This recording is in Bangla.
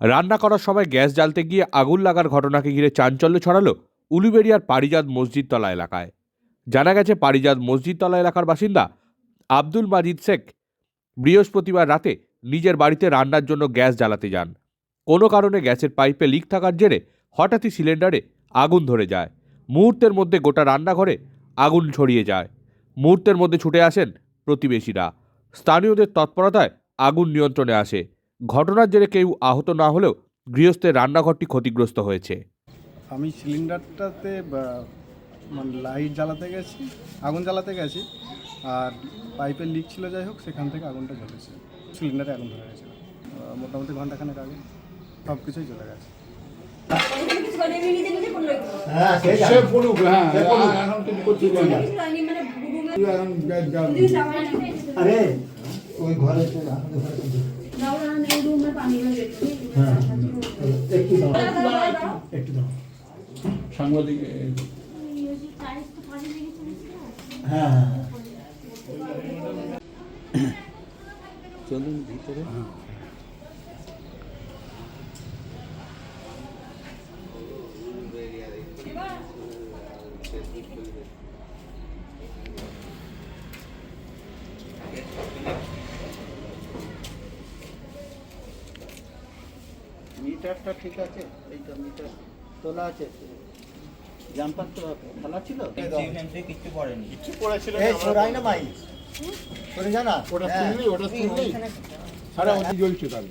রান্না করার সময় গ্যাস জ্বালতে গিয়ে আগুন লাগার ঘটনাকে ঘিরে চাঞ্চল্য ছড়ালো উলুবেড়িয়ার পারিজাত মসজিদতলা এলাকায়। জানা গেছে, পারিজাত মসজিদতলা এলাকার বাসিন্দা আব্দুল মাজিদ শেখ বৃহস্পতিবার রাতে নিজের বাড়িতে রান্নার জন্য গ্যাস জ্বালাতে যান। কোনো কারণে গ্যাসের পাইপে লিক থাকার জেরে হঠাৎই সিলিন্ডারে আগুন ধরে যায়। মুহূর্তের মধ্যে গোটা রান্নাঘরে আগুন ছড়িয়ে যায়। মুহূর্তের মধ্যে ছুটে আসেন প্রতিবেশীরা। স্থানীয়দের তৎপরতায় আগুন নিয়ন্ত্রণে আসে। ঘটনার জেরে কেউ আহত না হলেও গৃহস্থের রান্নাঘরটি ক্ষতিগ্রস্ত হয়েছে। আমি সিলিন্ডারটাতে মানে লাইট জ্বালাতে গেছি আগুন জ্বালাতে গেছি আর পাইপের লিক ছিল যাই হোক সেখান থেকে আগুনটা জ্বলেছে। সিলিন্ডারে আগুন ধরে গেছে। মোটামুটি ঘন্টাখানেক আগে সব কিছুই চলে গেছে। হ্যাঁ ওই ঘরে তো আমাদের ঘরে একটু দাও একটু দাও। সাংবাদিক হ্যাঁ। হ্যাঁ। মিটারটা ঠিক আছে? এইটা মিটার তোলা আছে। জাম্পার তো খেলা ছিল? এই সরাই না ভাই। সরে জানা? ওটা শুনলি ওটা সারা অতি জ্বলছে তাহলে।